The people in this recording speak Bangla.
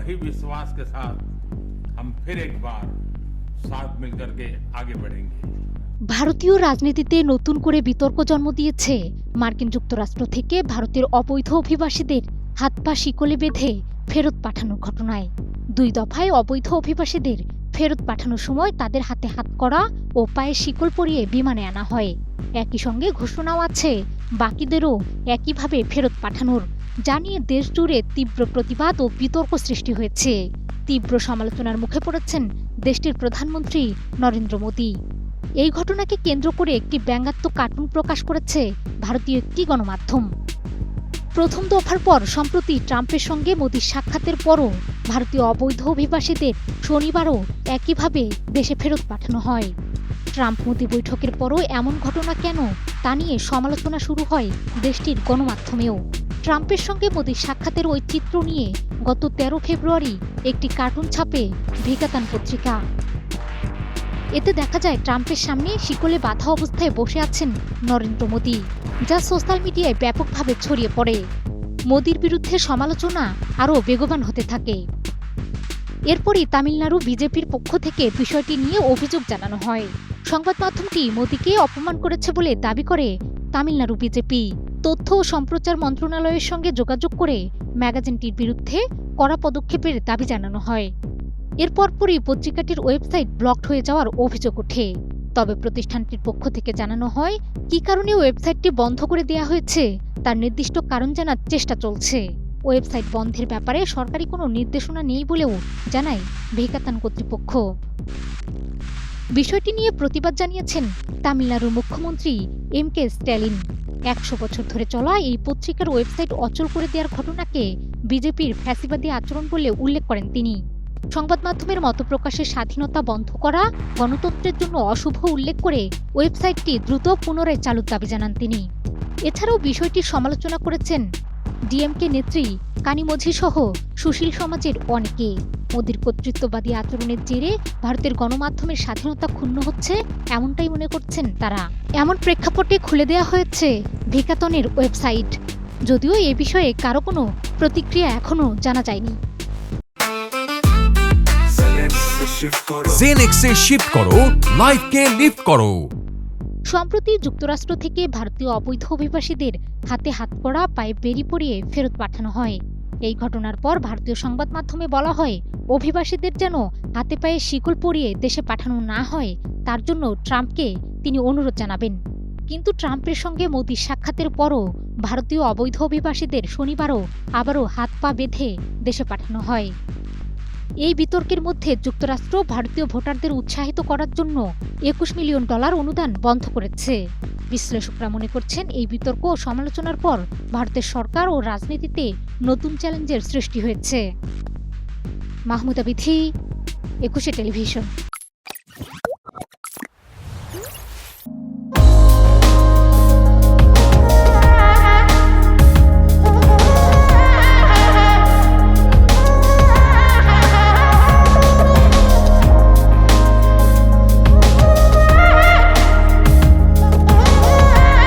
वही विश्वास के साथ हम फिर एक बार साथ मिलकर के आगे बढ़ेंगे ভারতীয় রাজনীতিতে নতুন করে বিতর্ক জন্ম দিয়েছে মার্কিন যুক্তরাষ্ট্র থেকে ভারতের অবৈধ অভিবাসীদের হাত পা শিকলে বেঁধে ফেরত পাঠানোর ঘটনায় দুই দফায় অবৈধ অভিবাসীদের ফেরত পাঠানোর সময় তাদের হাতে হাত করা ও পায়ে শিকল পরিয়ে বিমানে আনা হয় একই সঙ্গে ঘোষণাও আছে বাকিদেরও একইভাবে ফেরত পাঠানোর যা নিয়ে দেশ জুড়ে তীব্র প্রতিবাদ ও বিতর্ক সৃষ্টি হয়েছে। তীব্র সমালোচনার মুখে পড়েছেন দেশটির প্রধানমন্ত্রী নরেন্দ্র মোদী। এই ঘটনাকে কেন্দ্র করে একটি ব্যঙ্গাত্মক কার্টুন প্রকাশ করেছে ভারতীয় একটি গণমাধ্যম। প্রথম দফার পর, সম্প্রতি ট্রাম্পের সঙ্গে মোদীর সাক্ষাতের পরও ভারতীয় অবৈধ অভিবাসীদের শনিবারও একইভাবে দেশে ফেরত পাঠানো হয়। ট্রাম্প মোদী বৈঠকের পরও এমন ঘটনা কেন তা নিয়ে সমালোচনা শুরু হয় দেশটির গণমাধ্যমেও। ট্রাম্পের সঙ্গে মোদীর সাক্ষাতের ওই চিত্র নিয়ে গত তেরো ফেব্রুয়ারি একটি কার্টুন ছাপে ভিকাতান পত্রিকা। এতে দেখা যায়, ট্রাম্পের সামনে শিকলে বাধা অবস্থায় বসে আছেন নরেন্দ্র মোদী, যা সোশ্যাল মিডিয়ায় ব্যাপকভাবে ছড়িয়ে পড়ে। মোদীর বিরুদ্ধে সমালোচনা আরও বেগবান হতে থাকে। এরপরই তামিলনাড়ু বিজেপির পক্ষ থেকে বিষয়টি নিয়ে অভিযোগ জানানো হয়। সংবাদ মাধ্যমটি মোদীকে অপমান করেছে বলে দাবি করে তামিলনাড়ু বিজেপি। তথ্য ও সম্প্রচার মন্ত্রণালয়ের সঙ্গে যোগাযোগ করে ম্যাগাজিনটির বিরুদ্ধে কড়া পদক্ষেপের দাবি জানানো হয়। এর পরপরই পত্রিকাটির ওয়েবসাইট ব্লকড হয়ে যাওয়ার অভিযোগ ওঠে। তবে প্রতিষ্ঠানটির পক্ষ থেকে জানানো হয়, কী কারণে ওয়েবসাইটটি বন্ধ করে দেওয়া হয়েছে, তার নির্দিষ্ট কারণ জানার চেষ্টা চলছে। ওয়েবসাইট বন্ধের ব্যাপারে সরকারি কোনো নির্দেশনা নেই বলেও জানায় ভেকাতান কর্তৃপক্ষ। বিষয়টি নিয়ে প্রতিবাদ জানিয়েছেন তামিলনাড়ুর মুখ্যমন্ত্রী এম কে স্ট্যালিন। একশো বছর ধরে চলা এই পত্রিকার ওয়েবসাইট অচল করে দেওয়ার ঘটনাকে বিজেপির ফ্যাসিবাদী আচরণ বলে উল্লেখ করেন তিনি। সংবাদ মাধ্যমের মত প্রকাশের স্বাধীনতা বন্ধ করা, গণতন্ত্রের জন্য অশুভ উল্লেখ করে ওয়েবসাইটটি দ্রুত পুনরায় চালুর দাবি জানান তিনি। এছাড়াও বিষয়টির সমালোচনা করেছেন ডিএমকে নেত্রী কানিমঝি সহ সুশীল সমাজের অনেকে। মোদীর কর্তৃত্ববাদী আচরণের জেরে ভারতের গণমাধ্যমের স্বাধীনতা ক্ষুণ্ণ হচ্ছে এমনটাই মনে করছেন তারা। এমন প্রেক্ষাপটে খুলে দেওয়া হয়েছে ভিকাতনের ওয়েবসাইট। যদিও এ বিষয়ে কারও কোনো প্রতিক্রিয়া এখনও জানা যায়নি। জেনেক্সে শিফট করো। লাইফকে লিফট করো। সম্প্রতি যুক্তরাষ্ট্র থেকে ভারতীয় অবৈধ অভিবাসীদের হাতে হাত পড়া পায়ে বেরি পরিয়ে ফেরত পাঠানো হয়। এই ঘটনার পর ভারতীয় সংবাদ মাধ্যমে বলা হয়, অভিবাসীদের যেন হাতে পায়ে শিকল পরিয়ে দেশে পাঠানো না হয়, তার জন্য ট্রাম্পকে তিনি অনুরোধ জানাবেন। কিন্তু ট্রাম্পের সঙ্গে মোদির সাক্ষাতের পরও ভারতীয় অবৈধ অভিবাসীদের শনিবারও আবারও হাত পা বেঁধে দেশে পাঠানো হয়। এই বিতর্কের মধ্যে যুক্তরাষ্ট্র ভারতীয় ভোটারদের উৎসাহিত করার জন্য একুশ মিলিয়ন ডলার অনুদান বন্ধ করেছে। বিশ্লেষকরা মনে করছেন এই বিতর্ক ও সমালোচনার পর ভারতের সরকার ও রাজনীতিতে নতুন চ্যালেঞ্জের সৃষ্টি হয়েছে। মাহমুদা বিধি একুশে টেলিভিশন।